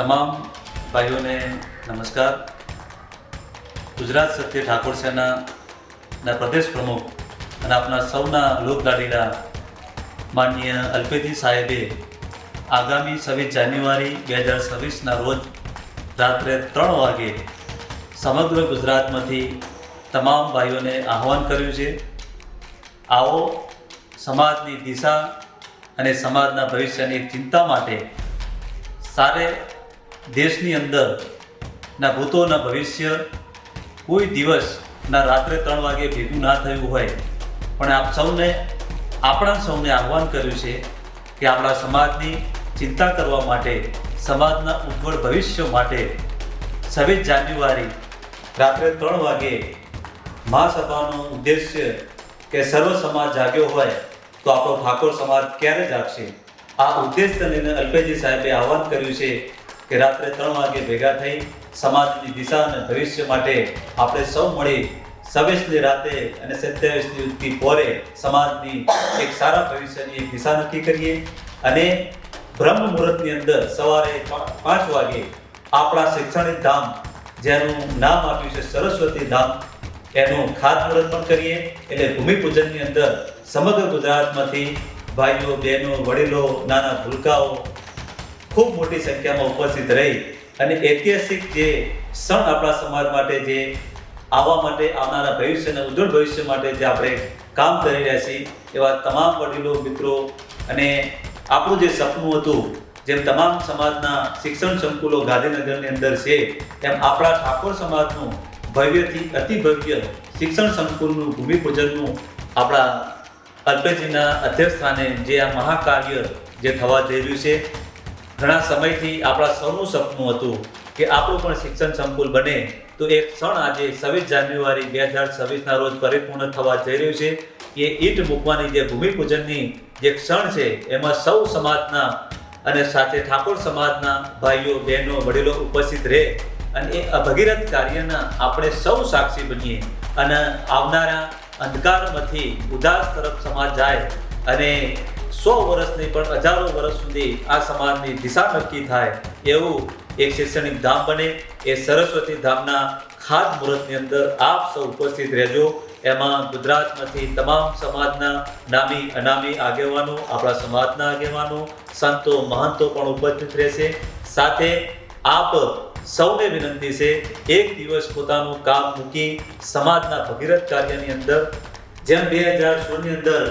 તમામ ભાઈઓને નમસ્કાર. ગુજરાત સત્ય ઠાકોર સેનાના પ્રદેશ પ્રમુખ અને આપણા સૌના લોકલાડીલા માનનીય અલ્પેજી સાહેબે આગામી છવ્વીસ જાન્યુઆરી બે હજાર છવ્વીસના રોજ રાત્રે ત્રણ વાગે સમગ્ર ગુજરાતમાંથી તમામ ભાઈઓને આહવાન કર્યું છે. આવો સમાજની દિશા અને સમાજના ભવિષ્યની ચિંતા માટે સારે દેશની અંદર ના ભૂતોના ભવિષ્ય કોઈ દિવસ ના રાત્રે ત્રણ વાગે ભેગું ના થયું હોય. પણ આપ સૌને, આપણા સૌને આહવાન કર્યું છે કે આપણા સમાજની ચિંતા કરવા માટે, સમાજના ઉજ્જવળ ભવિષ્ય માટે છવ્વીસ જાન્યુઆરી રાત્રે ત્રણ વાગે મહાસભાનો ઉદ્દેશ્ય કે સર્વ સમાજ જાગ્યો હોય તો આપણો ઠાકોર સમાજ ક્યારે જાગશે? આ ઉદ્દેશ્ય લઈને અલ્પેજી સાહેબે આહવાન કર્યું છે કે રાત્રે ત્રણ વાગે ભેગા થઈ સમાજની દિશા અને ભવિષ્ય માટે આપણે સૌ મળી છવ્વીસની રાતે અને સત્યાવીસની ઉગતી પોરે સમાજની એક સારા ભવિષ્યની એક દિશા નક્કી કરીએ. અને બ્રહ્મ મુહૂર્તની અંદર સવારે પાંચ વાગે આપણા શૈક્ષણિક ધામ, જેનું નામ આપ્યું છે સરસ્વતી ધામ, એનું ખાતમુહૂર્ત પણ કરીએ. એટલે ભૂમિપૂજનની અંદર સમગ્ર ગુજરાતમાંથી ભાઈઓ, બહેનો, વડીલો, નાના ભૂલકાઓ ખૂબ મોટી સંખ્યામાં ઉપસ્થિત રહી અને ઐતિહાસિક જે ક્ષણ આપણા સમાજ માટે જે આવવા માટે આવનારા ભવિષ્યના ઉજ્જવળ ભવિષ્ય માટે જે આપણે કામ કરી રહ્યા છીએ, એવા તમામ વડીલો, મિત્રો અને આપણું જે સપનું હતું, જેમ તમામ સમાજના શિક્ષણ સંકુલો ગાંધીનગરની અંદર છે તેમ આપણા ઠાકોર સમાજનું ભવ્યથી અતિ ભવ્ય શિક્ષણ સંકુલનું ભૂમિપૂજનનું આપણા અલ્પેજીના અધ્યક્ષસ્થાને જે આ મહાકાર્ય જે થવા જઈ રહ્યું છે ઘણા સમયથી આપણા સૌનું સપનું હતું કે આપણું પણ શિક્ષણ સંકુલ બને. તો એક ક્ષણ આજે છવ્વીસ જાન્યુઆરી બે હજાર છવ્વીસના રોજ પરિપૂર્ણ થવા જઈ રહ્યું છે એ ઈટ મૂકવાની જે ભૂમિપૂજનની જે ક્ષણ છે, એમાં સૌ સમાજના અને સાથે ઠાકોર સમાજના ભાઈઓ, બહેનો, વડીલો ઉપસ્થિત રહે અને એ અભગીરથ કાર્યના આપણે સૌ સાક્ષી બનીએ અને આવનારા અંધકારમાંથી ઉદાસ તરફ સમાજ જાય અને સો વર્ષ નહીં, પણ હજારો વર્ષ સુધી આ સમાજની દિશા નક્કી થાય એવું એક શૈક્ષણિક ધામ બને. એ સરસ્વતી ધામના ખાસ મુહૂર્તની અંદર આપ સૌ ઉપસ્થિત રહેજો. એમાં ગુજરાતમાંથી તમામ સમાજના નામી, અનામી આગેવાનો, આપણા સમાજના આગેવાનો, સંતો, મહંતો પણ ઉપસ્થિત રહેશે. સાથે આપ સૌને વિનંતી છે, એક દિવસ પોતાનું કામ મૂકી સમાજના ભગીરથ કાર્યની અંદર, જેમ બે હજાર સોળની અંદર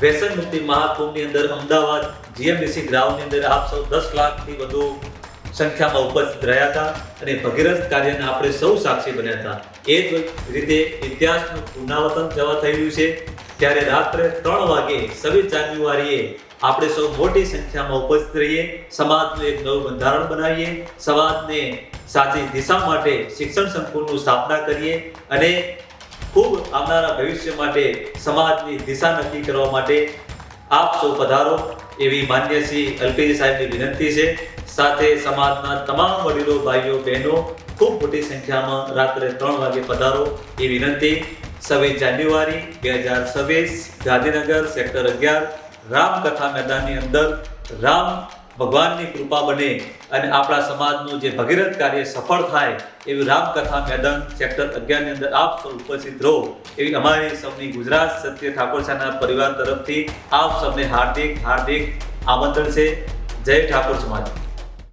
વ્યસન મુક્તિ મહાકુંભની અંદર અમદાવાદ જીએમડીસી ગ્રાઉન્ડની અંદર આપ સૌ દસ લાખથી વધુ સંખ્યામાં ઉપસ્થિત રહ્યા હતા અને ભગીરથ કાર્યને આપણે સૌ સાક્ષી બન્યા હતા. એ જ રીતે ઇતિહાસનું પુનરાવર્તન જવા થઈ રહ્યું છે. ત્યારે રાત્રે ત્રણ વાગે છવ્વીસ જાન્યુઆરીએ આપણે સૌ મોટી સંખ્યામાં ઉપસ્થિત રહીએ, સમાજનું એક નવું બંધારણ બનાવીએ, સમાજને સાચી દિશા માટે શિક્ષણ સંકુલનું સ્થાપના કરીએ અને ખૂબ આવનારા ભવિષ્ય માટે સમાજની દિશા નક્કી કરવા માટે આપ સૌ પધારો એવી માન્ય શ્રી અલ્પેજી સાહેબની વિનંતી છે. સાથે સમાજના તમામ વડીલો, ભાઈઓ, બહેનો ખૂબ મોટી સંખ્યામાં રાત્રે ત્રણ વાગે પધારો એ વિનંતી. છવ્વીસ જાન્યુઆરી બે હજાર છવ્વીસ ગાંધીનગર સેક્ટર અગિયાર રામકથા મેદાનની અંદર રામ ભગવાનની કૃપા બને અને આપણા સમાજનું જે ભગીરથ કાર્ય સફળ થાય એવી રામકથા મેદાન સેક્ટર અગિયારની અંદર આપ સૌ ઉપસ્થિત રહો એવી અમારી સૌની ગુજરાત સત્ય ઠાકોર સાના પરિવાર તરફથી આપ સૌને હાર્દિક હાર્દિક આમંત્રણ છે. જય ઠાકોર સમાજ.